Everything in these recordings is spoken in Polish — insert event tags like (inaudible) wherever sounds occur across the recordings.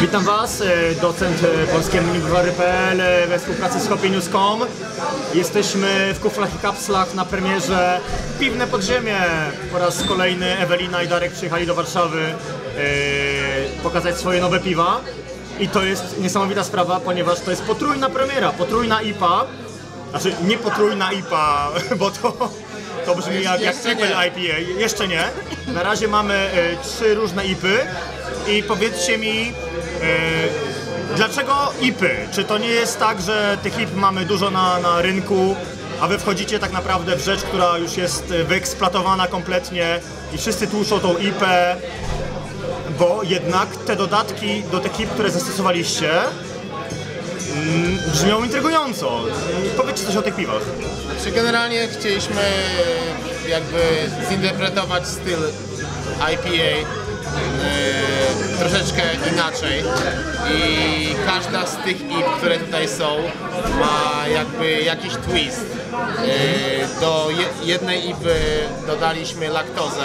Witam Was, e, docent e, polskiego Browary.pl e, we współpracy z Hopienius.com. Jesteśmy w kuflach i kapslach na premierze Piwne Podziemie. Po raz kolejny Ewelina i Darek przyjechali do Warszawy pokazać swoje nowe piwa. I to jest niesamowita sprawa, ponieważ to jest potrójna premiera, potrójna IPA. Znaczy nie potrójna IPA, (laughs) bo to, to brzmi jak, jak triple. IPA. Jeszcze nie. Na razie mamy trzy różne IPy i powiedzcie mi, e, dlaczego IPy? Czy to nie jest tak, że tych IP mamy dużo na, na rynku, a wy wchodzicie tak naprawdę w rzecz, która już jest e, wyeksploatowana kompletnie i wszyscy tłuszczą tą IPę, bo jednak te dodatki do tych IP, które zastosowaliście, mm, brzmią intrygująco. Powiedzcie coś o tych piwach. Znaczy generalnie chcieliśmy jakby zinterpretować styl IPA e, troszeczkę inaczej i każda z tych IP, które tutaj są ma jakby jakiś twist. E, do je, jednej IPy dodaliśmy laktozę,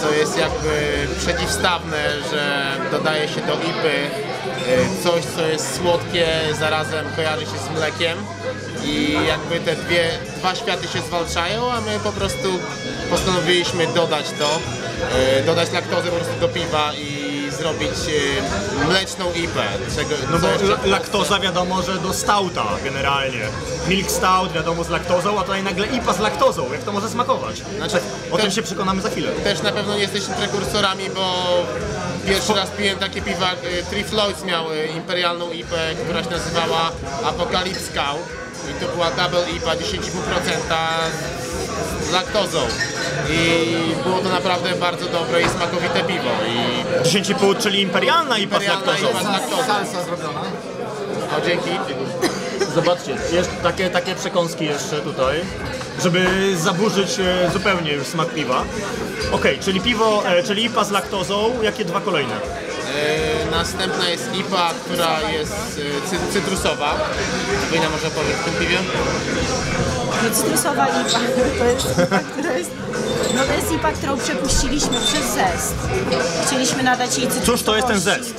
co jest jakby przeciwstawne, że dodaje się do IPy e, coś, co jest słodkie, zarazem kojarzy się z mlekiem i jakby te dwie, dwa światy się zwalczają, a my po prostu postanowiliśmy dodać to, e, dodać laktozę po prostu do piwa i zrobić e, mleczną IPę. Czego, No bo jeszcze- laktoza wiadomo, że do stouta generalnie. Milk stout wiadomo z laktozą, a tutaj nagle IPA z laktozą. Jak to może smakować? Znaczy, O tym się przekonamy za chwilę. Też na pewno nie jesteśmy prekursorami, bo pierwszy raz piłem takie piwa, e, Three Floyds miał e, imperialną IPę, która się nazywała Apocalypse Cow i to była double IPA 10,5% z laktozą i było to naprawdę bardzo dobre i smakowite piwo i 10,5, czyli imperialna IPA z imperialna laktozą. IPA z laktozą. Salsa zrobiona. O, dzięki. Zobaczcie, jest takie, takie przekąski jeszcze tutaj, żeby zaburzyć e, zupełnie już smak piwa. Okej, czyli piwo, e, czyli IPA z laktozą, jakie dwa kolejne? E, Następna jest IPA, która jest e, cy- cytrusowa. Wojna może powiedzieć w tym piwie? Cytrusowa lipa. (laughs) To jest lipa, która jest... No to jest lipa, którą przepuściliśmy przez zest. Chcieliśmy nadać jej cytrusowości. Cóż to jest ten zest?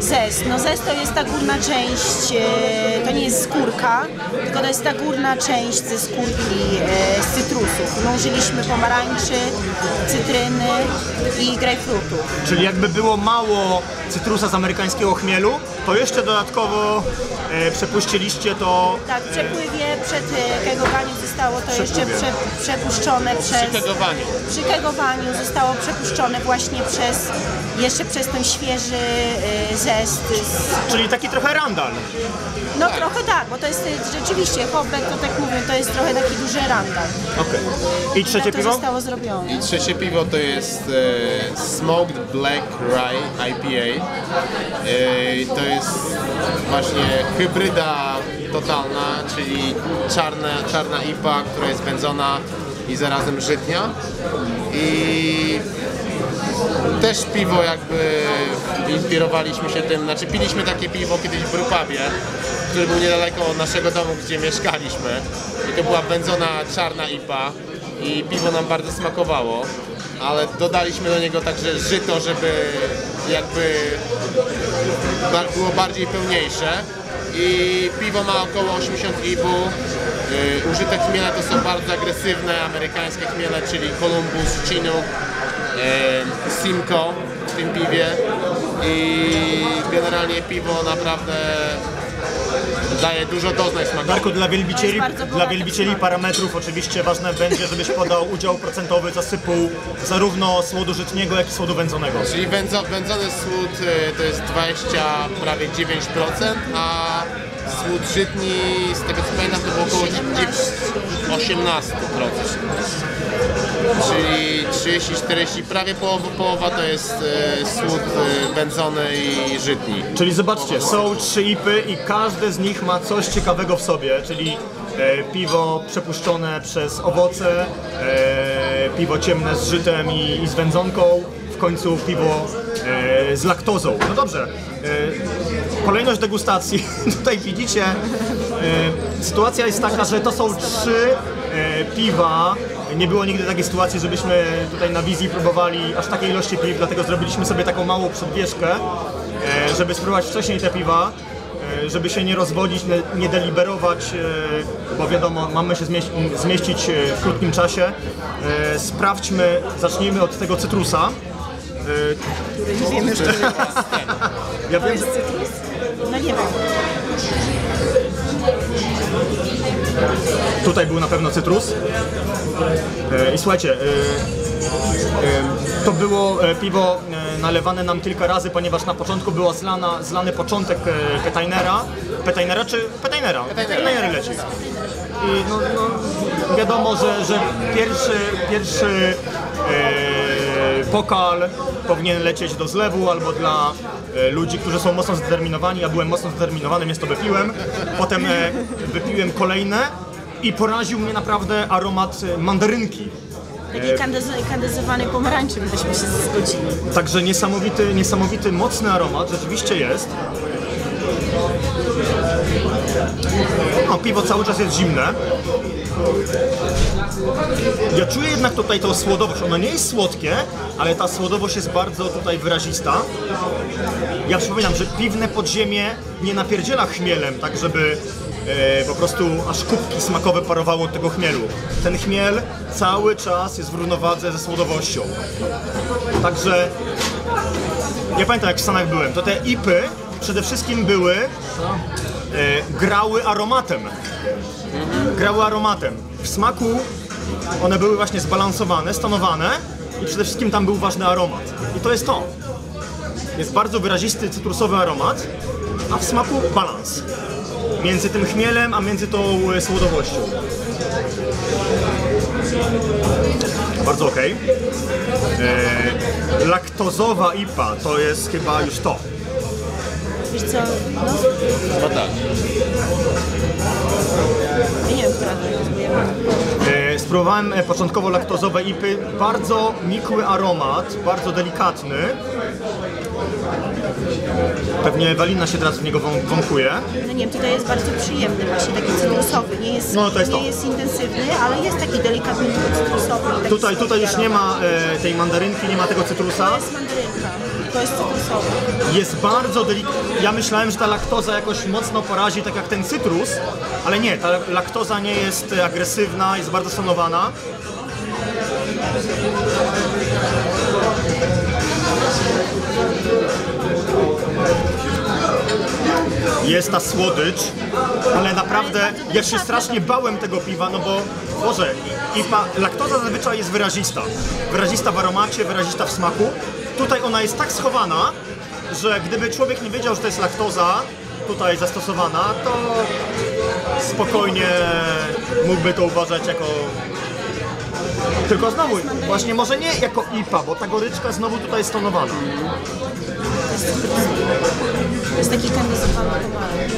Zest. No zest to jest ta górna część, e, to nie jest skórka, tylko to jest ta górna część ze skórki e, z cytrusów. No użyliśmy pomarańczy, cytryny i grejpfrutu. Czyli jakby było mało cytrusa z amerykańskiego chmielu, to jeszcze dodatkowo e, przepuściliście to Tak, w przepływie przed e, kegowaniu zostało to jeszcze prze, przepuszczone przez... Przy kegowaniu. Przy kegowaniu zostało przepuszczone właśnie przez, jeszcze przez ten świeży y, Z, Czyli taki trochę randal. no trochę tak, bo to jest rzeczywiście, hopek to tak mówię, to jest trochę taki duży randal. Okej. I trzecie Tak to piwo? zostało zrobione. I trzecie piwo to jest e, Smoked Black Rye IPA. E, to jest właśnie hybryda totalna, czyli czarna, czarna IPA, która jest wędzona i zarazem żytnia. I też piwo jakby inspirowaliśmy się tym, znaczy piliśmy takie piwo kiedyś w Brupabie, który był niedaleko od naszego domu, gdzie mieszkaliśmy. I to była wędzona czarna IPA i piwo nam bardzo smakowało, ale dodaliśmy do niego także żyto, żeby jakby było bardziej pełniejsze. I piwo ma około 80 IBU. Yy, użyte chmiele to są bardzo agresywne amerykańskie chmiele, czyli Columbus, Chinook, e, Simcoe w tym piwie. I generalnie piwo naprawdę daje dużo doznań smakowych. Darku, dla wielbicieli, dla wielbicieli parametrów oczywiście ważne będzie, żebyś podał udział procentowy zasypu zarówno słodu żytniego, jak i słodu wędzonego. Czyli wędzo, wędzony słód e, to jest 20, prawie 9%, a słód żytni, z tego co pamiętam, to było około 18%. Czyli 30-40, prawie połowa, połowa to jest e, słód e, i żytni. Czyli zobaczcie, są trzy ipy i każde z nich ma coś ciekawego w sobie, czyli e, piwo przepuszczone przez owoce, e, piwo ciemne z żytem i, i z wędzonką, w końcu piwo e, z laktozą. No dobrze, e, kolejność degustacji. (laughs) Tutaj widzicie, e, sytuacja jest taka, że to są trzy e, piwa Nie było nigdy takiej sytuacji, żebyśmy tutaj na wizji próbowali aż takiej ilości piw, dlatego zrobiliśmy sobie taką małą przedwieszkę, e, żeby spróbować wcześniej te piwa, e, żeby się nie rozwodzić, nie- deliberować, e, bo wiadomo, mamy się zmieś- zmieścić w krótkim czasie. Sprawdźmy, zacznijmy od tego cytrusa. E, Nie wiemy, że to Ja wiem, jest Tutaj był na pewno cytrus. E, I słuchajcie, e, e, to było piwo nalewane nam kilka razy, ponieważ na początku było zlana, zlany początek Petainera. Petainera czy Petainera? Petainer leci. I no, no, wiadomo, że, że pierwszy, pierwszy e, pokal powinien lecieć do zlewu albo dla e, ludzi, którzy są mocno zdeterminowani. Ja byłem mocno zdeterminowany, więc to wypiłem. Potem e, wypiłem kolejne i poraził mnie naprawdę aromat e, mandarynki. Taki kandyz- kandyzowany pomarańczy byśmy się zgodzili. Także niesamowity, niesamowity, mocny aromat rzeczywiście jest. No, piwo cały czas jest zimne. Ja czuję jednak tutaj tą słodowość. Ono nie jest słodkie, ale ta słodowość jest bardzo tutaj wyrazista. Ja przypominam, że piwne podziemie nie napierdziela chmielem, tak żeby e, po prostu aż kubki smakowe parowały od tego chmielu. Ten chmiel cały czas jest w równowadze ze słodowością. Także ja pamiętam jak w Stanach byłem, to te IPy przede wszystkim były, e, grały aromatem. Grały aromatem. W smaku one były właśnie zbalansowane, stonowane i przede wszystkim tam był ważny aromat. I to jest to. Jest bardzo wyrazisty cytrusowy aromat, a w smaku balans. Między tym chmielem, a między tą e, słodowością. Bardzo okej. E, laktozowa IPA to jest chyba już to. Wiesz co, no, No tak. Spróbowałem e, początkowo laktozowe IPy. Bardzo nikły aromat, bardzo delikatny. Pewnie Walina się teraz w niego wą- wąkuje. No nie wiem, tutaj jest bardzo przyjemny, właśnie taki cytrusowy. Nie jest, No, to jest nie to. jest intensywny, ale jest taki delikatny cytrusowy. i taki Tutaj, tutaj już nie ma e, tej mandarynki, nie ma tego cytrusa. To jest mandarynka, to jest cytrusowy. Jest bardzo delikatny. Ja myślałem, że ta laktoza jakoś mocno porazi, tak jak ten cytrus, ale nie, ta laktoza nie jest agresywna, jest bardzo stonowana. Jest ta słodycz, ale naprawdę ja się strasznie bałem tego piwa, no bo Boże, IPA, laktoza zazwyczaj jest wyrazista. Wyrazista w aromacie, wyrazista w smaku. Tutaj ona jest tak schowana, że gdyby człowiek nie wiedział, że to jest laktoza tutaj zastosowana, to spokojnie mógłby to uważać jako... Tylko znowu, właśnie może nie jako IPA, bo ta goryczka znowu tutaj jest stonowana. To jest taki kandyzowany pomarańcz.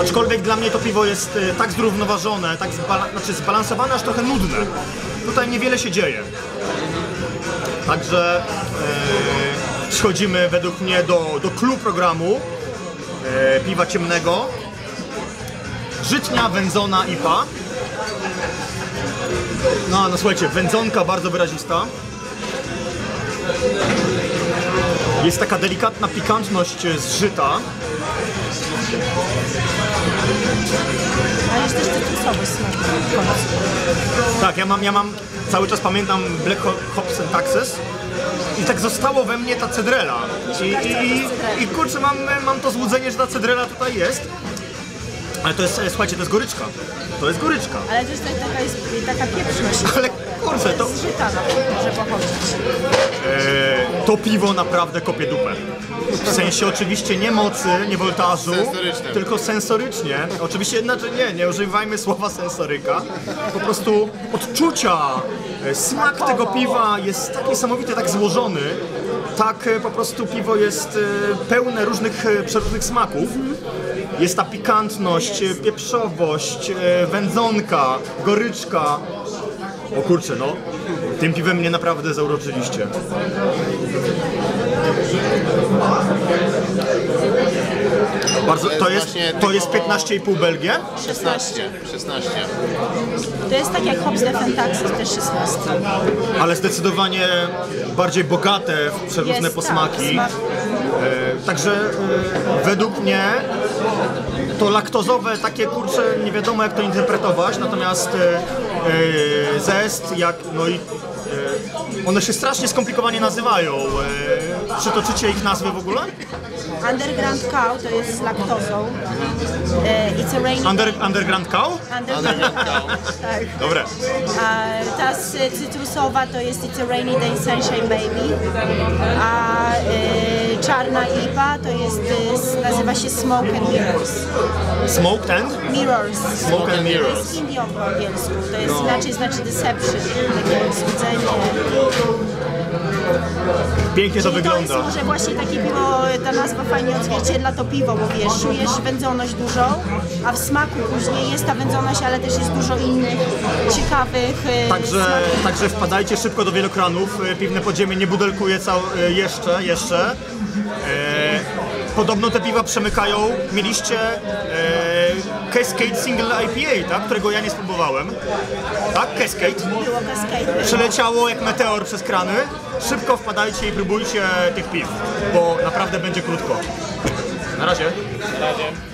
Aczkolwiek dla mnie to piwo jest e, tak zrównoważone, tak zbala- znaczy zbalansowane, aż trochę nudne. Tutaj niewiele się dzieje. Także e, przechodzimy według mnie do, do clue programu e, piwa ciemnego. Żytnia wędzona IPA. No, no słuchajcie, wędzonka bardzo wyrazista. Jest taka delikatna pikantność z żyta. Ale jest też cytrusowy smak. Tak, ja mam, ja mam, cały czas pamiętam Black Hops and Taxes i tak zostało we mnie ta cedrela. I, i, i kurczę, mam, mam to złudzenie, że ta cedrela tutaj jest. Ale to jest, e, słuchajcie, to jest goryczka. To jest goryczka. Ale też tutaj taka jest taka pieprzność. Ale kurczę, to, Z żyta nawet może pochodzić. e, to piwo naprawdę kopie dupę. W sensie oczywiście nie mocy, nie woltażu, Sensoryczne. tylko sensorycznie. Oczywiście, znaczy nie, nie używajmy słowa sensoryka. Po prostu odczucia, smak tego piwa jest tak niesamowity, tak złożony. Tak e, po prostu piwo jest e, pełne różnych e, przeróżnych smaków. Jest ta pikantność, e, pieprzowość, e, wędzonka, goryczka. O kurczę, no. Tym piwem mnie naprawdę zauroczyliście. Bardzo, to jest, to jest typowo 15,5 Belgię? 16, 16. To jest tak jak Hobbs Defend Taxes, też 16. ale zdecydowanie bardziej bogate w przeróżne Jest, posmaki. tak. E, Także e, według mnie to laktozowe takie kurcze nie wiadomo jak to interpretować, natomiast e, zest jak no i one się strasznie skomplikowanie nazywają. E, przytoczycie ich nazwy w ogóle? Underground Cow to jest z laktozą. E, It's a rainy Under, underground Cow? Underground Cow. (laughs) Tak. Dobre. A ta z cytrusowa to jest It's a Rainy Day Sunshine Baby. A e, czarna IPA to jest, e, s- nazywa się Smoke and Mirrors. Smoked and? Mirrors. Smoke and To Mirrors. jest Indian po angielsku. To jest inaczej znaczy deception, takie wzbudzenie. Pięknie to Czyli to wygląda. może właśnie takie piwo, ta nazwa fajnie odzwierciedla to piwo, bo wiesz, czujesz wędzoność dużą, a w smaku później jest ta wędzoność, ale też jest dużo innych ciekawych e, Także, smaków. także wpadajcie szybko do wielokranów. E, Piwne podziemie nie budelkuje cał, e, jeszcze, jeszcze. E, podobno te piwa przemykają. Mieliście e, Cascade Single IPA, tak? którego ja nie spróbowałem. Tak, Cascade. Było Cascade. Przeleciało jak meteor przez krany. Szybko wpadajcie i próbujcie tych piw, bo naprawdę będzie krótko. Na razie. Na razie.